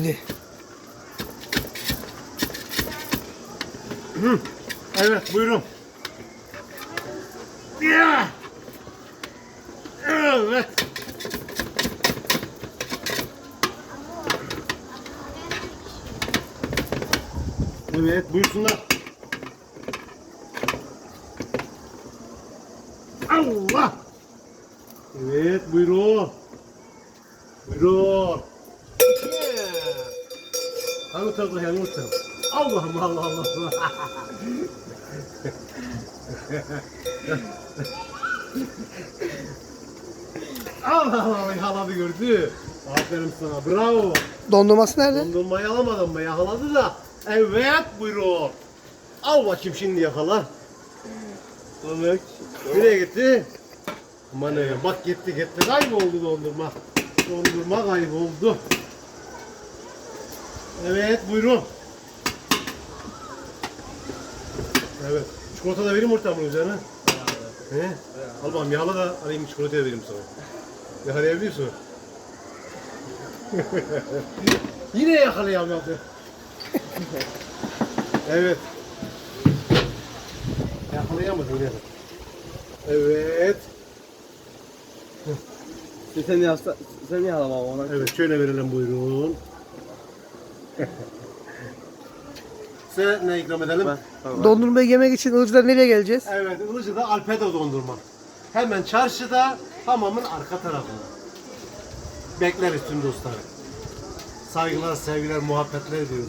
Dedi. Evet buyurun. Ya! Evet. Evet buyursunlar. Allah! Evet buyurun. Buyurun. Tarafta hangi tarafta? Allah'ım Allah Allah Allah. Allah Allah yakaladı gördü. Aferin sana bravo. Dondurması nerede? Dondurmayı alamadım mı yakaladı da. Evet buyurun. Al bakayım şimdi yakala. Evet. Nereye gitti? Aman ne bak gitti gitti kayboldu dondurma. Dondurma kayboldu. Evet buyurun. Evet. Çikolata da vereyim ortamın üzerine. He? Al bakalım yağla da alayım çikolata da vereyim sana. Yakalayabiliyorsun. Yine yakalayamadı. evet. Yakalayamadı yine. Evet. Sen yapsa, sen niye alamam ona? Evet şöyle verelim buyurun. Size ne ikram edelim? Ben, Dondurmayı yemek için Ilıcı'dan nereye geleceğiz? Evet, Ilıcı'da Alpedo dondurma. Hemen çarşıda, hamamın arka tarafında. Bekleriz tüm dostları. Saygılar, sevgiler, muhabbetler ediyoruz.